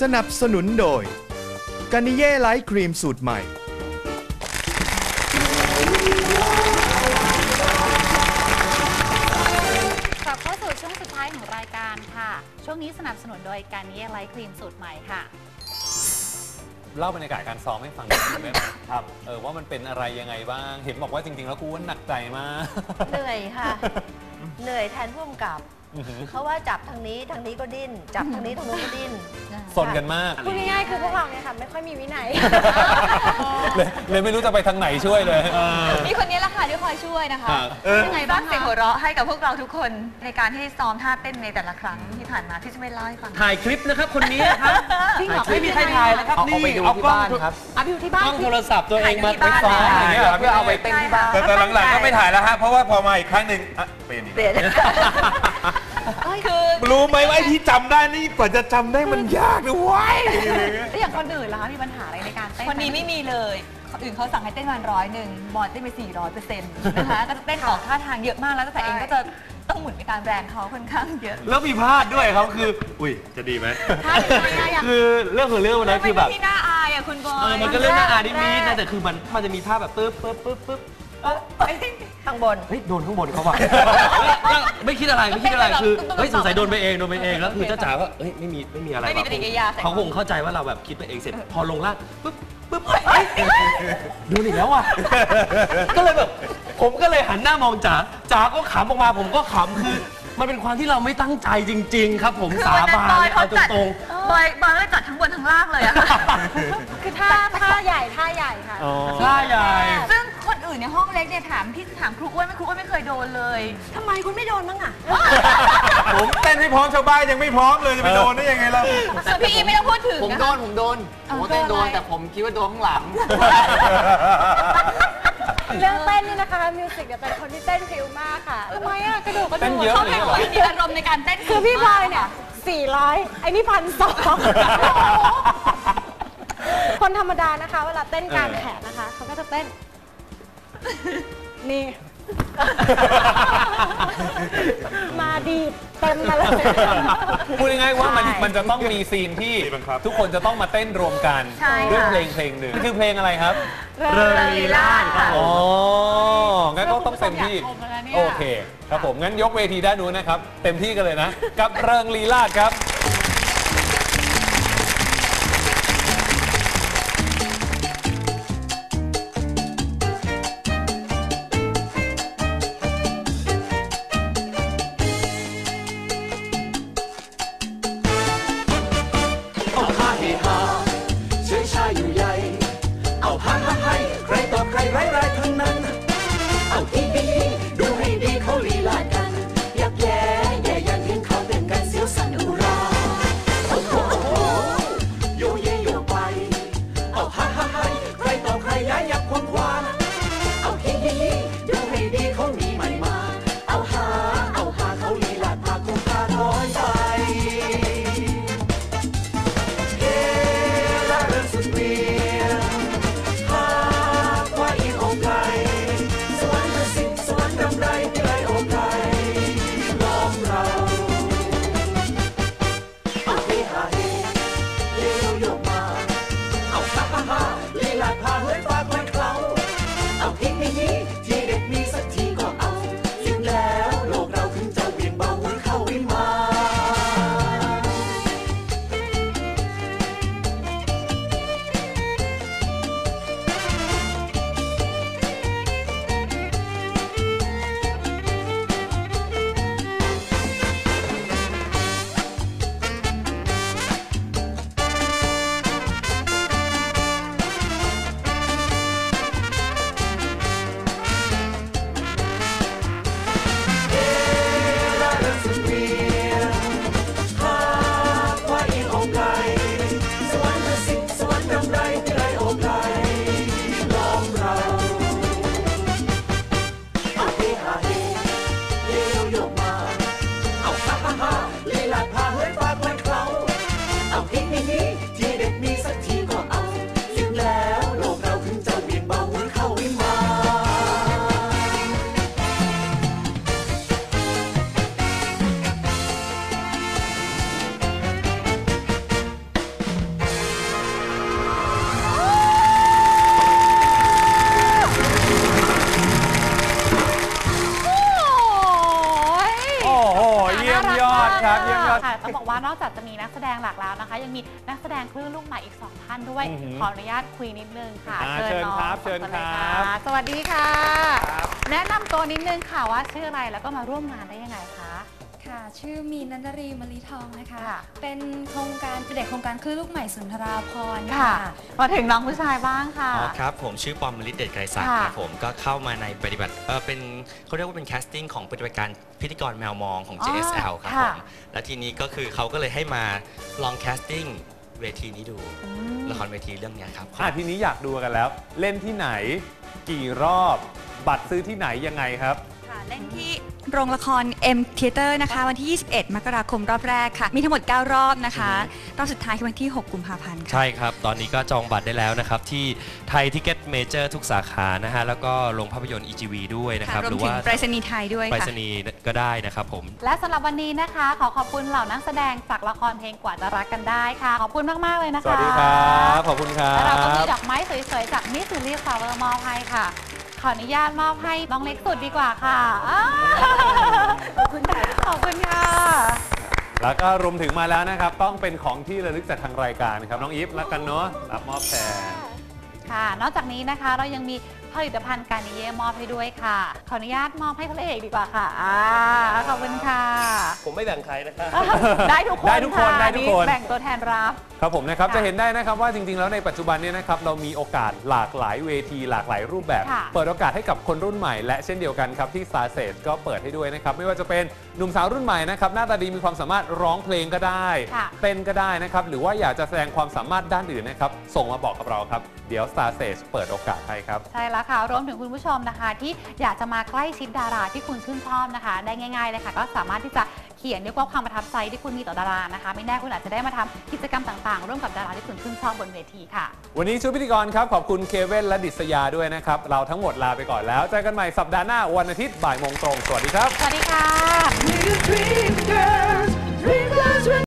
สนับสนุนโดยกานิเย่ไลท์ครีมสูตรใหม่ กลับเข้าสู่ช่วงสุดท้ายของรายการค่ะ ช่วงนี้สนับสนุนโดยการนี้ไลท์ครีมสูตรใหม่ค่ะ เล่าบรรยากาศการซ้อมให้ฟังหน่อยได้ไหมครับเออว่ามันเป็นอะไรยังไงบ้าง เห็นบอกว่าจริง ๆ แล้วกูว่าหนักใจมาก เหนื่อยค่ะ เหนื่อยแทนผู้กำกับอื้อหือ เพราะว่าจับทางนี้ทางนี้ก็ดิ้น จับทางนี้ทางนู้นก็ดิ้นสนกันมากพูดง่ายๆคือพวกเราเนี่ยค่ะไม่ค่อยมีวินัยเลยเลยไม่รู้จะไปทางไหนช่วยเลยมีคนนี้แหละค่ะที่คอยช่วยนะคะครับยังไงบ้างเสียงหัวเราะให้กับพวกเราทุกคนในการที่ซ้อมท่าเต้นในแต่ละครั้งที่ผ่านมาที่จะไม่เล่าให้ฟังถ่ายคลิปนะครับคนนี้นะครับจริงเหรอไม่มีใครถ่ายนะครับเอานี่ไปดูเอาที่กล้องบ้านครับเอาไปอยู่ที่บ้ากนล้องโทรศัพท์ตัวเองมาถ่ายกันที่ไปซ้อมบ้านอย่างเงี้ยเพื่อเอาไปเต้นที่บ้านแต่แต่หลังๆก็ไม่ถ่ายแล้วฮะเพราะว่าพอมาอีกครั้งหนึ่งอะเป็นเปลี่ยน คือรู้ไหมว่าไอ้ที่จำได้นี่กว่าจะจำได้มันยากนะเว้ย แล้วอย่างคนอื่นล่ะคะมีปัญหาอะไรในการเต้น คนนี้ไม่มีเลยคนอื่นเขาสั่งให้เต้นวันร้อยหนึ่งบอลเต้นไป400เปอร์เซ็นต์นะคะ ก็จะเต้นออกท่าทางเยอะมากแล้วแต่เองก็จะต้องหมุนไปตามแรงเขาค่อนข้างเยอะ แล้วมีพลาดด้วยครับคือ อุ้ยจะดีไหมท่าเป็นยังไงอะ คือเรื่องของเรื่องวันนั้นคือแบบ ไม่ที่น่าอายอะคุณบอเออยมันก็เรื่องน่าอายนิดๆนะแต่คือมันมันจะมีท่าแบบปึ๊บปึ๊บปึ๊บปึ๊บข้างบน เฮ้ยโดนข้างบนเขาว่ะ แล้วไม่คิดอะไรไม่คิดอะไรคือเฮ้ยสงสัยโดนไปเองโดนไปเองแล้วคือจ้าจ๋าก็เฮ้ยไม่มีไม่มีอะไรไม่มีแบบปฏิกิริยาใส่ เขาคงเข้าใจว่าเราแบบคิดไปเองเสร็จพอลงล่างปึ๊บปึ๊บเฮ้ยโดนอีกแล้วว่ะ ก็เลยแบบผมก็เลยหันหน้ามองจ๋าจ๋าก็ขำออกมาผมก็ขำคือมันเป็นความที่เราไม่ตั้งใจจริง ๆ ครับ ผมคือสาวันนั้นบานบอยเขาเอาจัดตรงบอยบอยก็เลยจัดทั้งบนทั้งล่างเลยอะค่ะ คือท่าท่าใหญ่ท่าใหญ่ค่ะๆท่าใหญ่ ล็กเนี่ยถามพี่ถามครูอ้วนไหม่ครูอ้วนไม่เคยโดนเลย ทำไมคุณไม่โดนบ้างอะ ผมเต้นให้พร้อมชาวบ้านยังไม่พร้อมเลยจะไปโดนได้ยังไงล่ะส่วนพี่อีไม่ต้องพูดถึงผมนะโดคะนผมโดนผมก็เต้นโดนแต่ผมคิดว่าโดนข้างหลัง เรื่องเต้นนี่นะคะมิวสิกเนี่ยเป็นคนที่เต้นพริ้วมากค่ะทำไมอะกระดูกกระเต้ดูนกเยอะเขาเลยเป็นเหรคอนที่มีอารมณ์ในการเต้นคือพี่บอยเนี่ย400ไอ้นี่พันสองคนธรรมดานะคะ เวลาเต้นกลางแขนนะคะเขาก็จะเต้น นี่ มาดีดเต็มมาเลย พูดง่ายๆว่ามันใช่มันจะต้องมีซีนที่ทุกคนจะต้องมาเต้นรวมกันใช่ค่ะด้วยเพลงเพลงหนึ่งคือเพลงอะไรครับเริงลีลาดครับผอ๋อมงั้นก็ต้องเต็มที่อยากชมแล้วเนี่ยโอเค ครับผมงั้นยกเวทีด้านนู้นนะครับ เต็มที่กันเลยนะ กับเริงลีลาดครับ ยวโยก อดครับเยี่ยมยอดค่ะต้องบอกว่านอกจากจะมีนักแสดงหลักแล้วนะคะ ยังมีนักแสดงคลื่นลูกใหม่อีกสองท่านด้วยอือหือขออนุญาตคุยนิดนึงค่ะอ่าเชิญน้องครับสองเชิญนลยครับะสวัสดีค่ะ แนะนำตัวนิดนึงค่ะว่าชื่ออะไรแล้วก็มาร่วมงานได้ยังไงคะ ค่ะ ชื่อมีนันดารีมะลิทองนะคะ ค่ะ เป็นโครงการเป็นเด็กโครงการคลื่นลูกใหม่สุนทราพรณ์ค่ะค่ะ มาถึงน้องผู้ชายบ้างค่ะ อ๋อครับผมชื่อปอมมลิตเดชไกรศักดิ์ค่ะครับผมก็เข้ามาในปฏิบัติเออเป็นเขาเรียกว่าเป็นแคสติ้งของปฏิบัติการพิธีกรแมวมองของ อ๋อ JSL ครับผค่ะ มและทีนี้ก็คือเขาก็เลยให้มาลองแคสติ้งเวทีนี้ดูอืม ละครเวทีเรื่องเนี้ยครับ อะทีนี้อยากดูกันแล้ว เล่นที่ไหน กี่รอบ บัตรซื้อที่ไหนยังไงครับค่ะเล่นที่ โรงละคร M Theater นะคะ วันที่ 21 มกราคมรอบแรกค่ะ มีทั้งหมด 9 รอบนะคะรอบสุดท้ายคือวันที่ 6 กุมภาพันธ์ค่ะ ใช่ครับ ตอนนี้ก็จองบัตรได้แล้วนะครับ ที่ไทยทิเก็ตเมเจอร์ทุกสาขานะฮะ แล้วก็โรงภาพยนตร์ EGV ด้วยนะคค่ะรับรวมหรือถึงว่าไปรษณีย์ไทยด้วยไปรค่ะษณีย์ก็ได้นะครับผม และสำหรับวันนี้นะคะ ขอขอบคุณเหล่านักแสดงจากละครเพลงกว่าจะรักกันได้ค่ะ ขอบคุณมาก ๆ เลยนะคะสวัสดีครับ ขอบคุณครัและเราก็มีบ ดอกไม้สวย ๆ จากมิสซิลี่ฟลาเวอร์มอบให้ค่ะ ขออนุญาตมอบให้น้องเล็กสุดดีกว่าค่ะอ้าวขอบคุณค่ะ ขอบคุณค่ะ แล้วก็รวมถึงมาแล้วนะครับ ต้องเป็นของที่ระลึกจากทางรายการครับน้องอีฟแล้วกันเนาะรับมอบแทนค่ะ นอกจากนี้นะคะเรายังมีผลิตภัณฑ์การนิเย่มอบให้ด้วยค่ะ ขออนุญาตมอบให้พระเอกดีกว่าค่ะอ่าขอบคุณค่ะ ผมไม่แบ่งใครนะครับ ได้ทุกคนได้ทุกคนค่ะได้ทุกคน แบ่งตัวแทนรับ ครับผมนะครับค่ะจะเห็นได้นะครับว่าจริงๆ แล้วในปัจจุบันเนี้นะครับเรามีโอกาสหลากหลายเวทีหลากหลายรูปแบบค่ะเปิดโอกาสให้กับคนรุ่นใหม่และเช่นเดียวกันครับที่ซาเซสก็เปิดให้ด้วยนะครับไม่ว่าจะเป็นหนุ่มสาวรุ่นใหม่นะครับหน้าตาดีมีความสามารถร้องเพลงก็ได้ค่ะเต้นก็ได้นะครับหรือว่าอยากจะแสดงความสามารถด้านอื่นนะครับส่งมาบอกกับเราครับเดี๋ยว Star Stage เปิดโอกาสให้ครับใช่แล้วค่ะรวมถึงคุณผู้ชมนะคะ ที่อยากจะมาใกล้ชิดดาราที่คุณชื่นชอบนะคะ ได้ง่าย ๆเลยค่ะก็สามารถที่จะเขียนเรียกว่าความประทับใจที่คุณมีต่อดารานะคะ ไม่แน่คุณอาจจะได้มาทำกิจกรรมต่างๆ ร่วมกับดาราที่คุณชื่นชอบบนเวทีค่ะ วันนี้ชุดพิธีกรครับ ขอบคุณเคเว่นและดิษยาด้วยนะครับ เราทั้งหมดลาไปก่อนแล้วเจอกันใหม่สัปดาห์หน้าวันอาทิตย์บ่ายโมงตรง สวัสดีครับ สวัสดีค่ะ